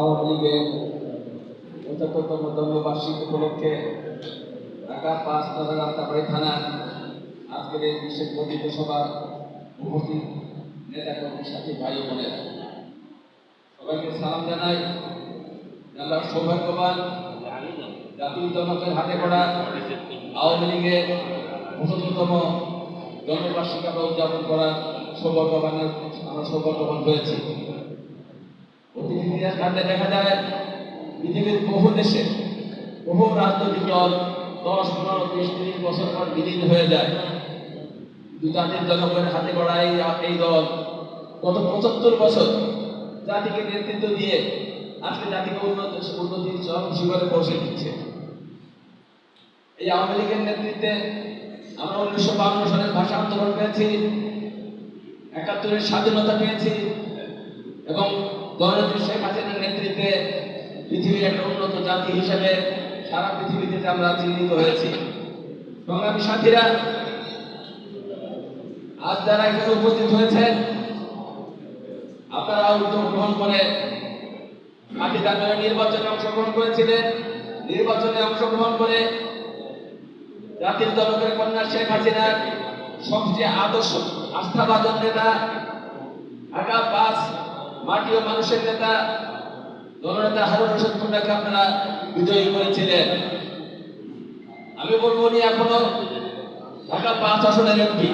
আওয়ামী লীগের পঁচাত্তরতম জন্মবার্ষিকী উপলক্ষে ঢাকা পাঁচ নগর রাস্তাবাড়ি থানা আজকের এই বিশেষ বর্ধিত সভার উপস্থিত নেতা কর্মী সাথী ভাই বোনেরা। সবাইকে সালাম জানাই। আমরা সৌভাগ্যবান জাতীয় জনকের হাতে পড়া আওয়ামী লীগের পঁচাত্তরতম জন্মবার্ষিকী আমরা উদযাপন করার সৌভাগ্যবানের আমরা সৌভাগ্যবান হয়েছি। অতীত ইতিহাস দেখা যায়, পৃথিবীর বহু দেশে, বহু রাজনৈতিক দল দশ, পনেরো, বিশ, তিরিশ বছর পর বিলীন হয়ে যায়। দু জাতির জনগণের হাতে গড়া এই দল গত পঁচাত্তর বছর জাতিকে নেতৃত্ব দিয়ে আজকে জাতিকে উন্নত, উন্নতির চরম শিখরে পৌঁছে দিচ্ছে। এই আওয়ামী লীগের নেতৃত্বে আমরা উনিশশো বান্ন সালের ভাষা আন্দোলন পেয়েছি, একাত্তরের স্বাধীনতা পেয়েছি এবং জননেত্রী শেখ হাসিনার নেতৃত্বে পৃথিবীর একটা উন্নত জাতি হিসেবে সারা পৃথিবীতে আমরা চিহ্নিত হয়েছি। সংগ্রামী সাথীরা, আজ যারা এখানে উপস্থিত হয়েছেন আপনারা উদ্যোগ গ্রহণ করে পার্টি আপনারা নির্বাচনে অংশগ্রহণ করেছিলেন। নির্বাচনে অংশগ্রহণ করে জাতির জনকের কন্যা শেখ হাসিনার সবচেয়ে আদর্শ আস্থাভাজন নেতা, ঢাকা পাঁচ মাটি ও মানুষের নেতা, দলনেতা হারুন রশিদ মুন্ডাকে আপনারা বিজয়ী করেছিলেন। আমি বলব উনি এখনও ঢাকা পাঁচ আসনের এমপি।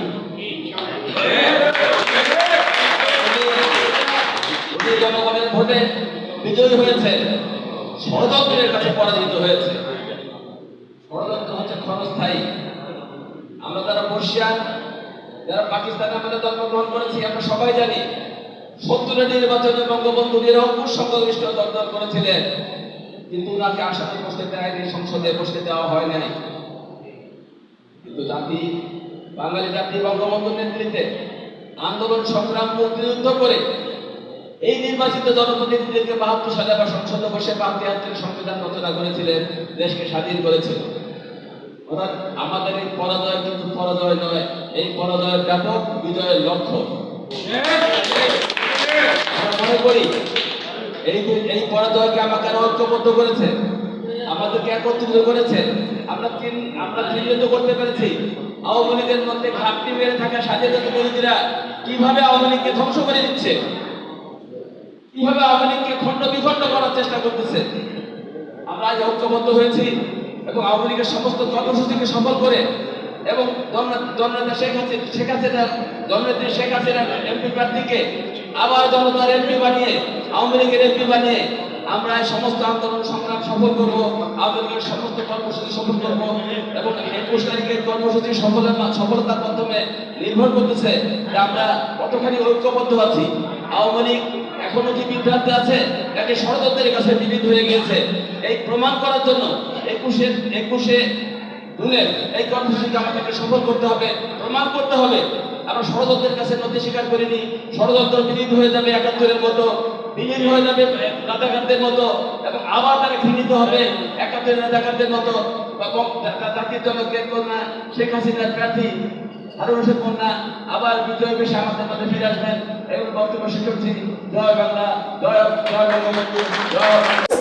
জনগণের ভোটে বিজয়ী হয়েছে, ষড়যন্ত্রের কাছে পরাজিত হয়েছে। ষড়যন্ত্র হচ্ছে ক্ষণস্থায়ী। আমরা যারা বর্ষিয়ান যারা পাকিস্তানে আমাদের জন্মগ্রহণ করেছি, আমরা সবাই জানি সত্তরের নির্বাচনে বঙ্গবন্ধু নিরঙ্কুশ সংখ্যাগরিষ্ঠ দরদর করেছিলেন। কিন্তু ওনাকে আসামে বসতে দেয়নি, সংসদে বসতে দেওয়া হয় নাই। কিন্তু জাতি, বাঙালি জাতি বঙ্গবন্ধুর নেতৃত্বে আন্দোলন, সংগ্রাম, মুক্তিযুদ্ধ করে এই নির্বাচিত জনপ্রতিনিধিদেরকে বাহাত্তর সালে আবার সংসদে বসে বাহাত্তর সংবিধান রচনা করেছিলেন, দেশকে স্বাধীন করেছিল। অর্থাৎ আমাদের এই পরাজয় কিন্তু পরাজয় নয়, এই পরাজয়ের ব্যাপক বিজয়ের লক্ষ্য। মনে করি, এই এই পরাজয়কে আমাকে আরও ঐক্যবদ্ধ করেছে, আমাদেরকে একত্রিত করেছে, আমরা চিন- আমরা চিহ্নিত করতে পেরেছি। আওয়ামী লীগের মধ্যে ঘাপটি মেরে থাকা স্বাধীনতা বিরোধীরা কীভাবে আওয়ামী লীগকে ধ্বংস করে দিচ্ছে? কীভাবে আওয়ামী লীগকে খণ্ড বিখণ্ড করার চেষ্টা করতেছে? আমরা আজ ঐক্যবদ্ধ হয়েছি এবং আওয়ামী লীগের সমস্ত কর্মসূচিকে সফল করে এবং জননেতা শেখ হাসিনা শেখ হাসিনা জননেত্রী শেখ হাসিনা এমপি প্রার্থীকে আবার জনতার এমপি বানিয়ে, আওয়ামী লীগের এমপি বানিয়ে আমরা সমস্ত আন্দোলন সংগ্রাম সফল করব, আওয়ামী লীগের সমস্ত কর্মসূচি সফল করব এবং একুশ তারিখের কর্মসূচি সফলতা সফলতার মাধ্যমে নির্ভর করতেছে যে আমরা কতখানি ঐক্যবদ্ধ আছি। আওয়ামী লীগ এখনও কি বিভ্রান্তি আছে নাকি ষড়যন্ত্রের কাছে বিবিধ হয়ে গিয়েছে? এই প্রমাণ করার জন্য একুশে একুশে জুনের এই কর্মসূচিকে আমাদেরকে সফল করতে হবে, প্রমাণ করতে হবে। আমরা ষড়যন্ত্রের কাছে নথি স্বীকার করিনি। ষড়যন্ত্র বিলীন হয়ে যাবে একাত্তরের মতো, বিলীন হয়ে যাবে রাজাকারদের মতো, এবং আবার তারা ঘৃণিত হবে একাত্তরের রাজাকারদের মতো। এবং জাতির জনকের কন্যা শেখ হাসিনার প্রার্থী হারুন কন্যা আবার বিজয় বেশে আমাদের মধ্যে ফিরে আসবেন। এবং বক্তব্য শেষ করছি। জয় বাংলা, জয় জয় বঙ্গবন্ধু, জয়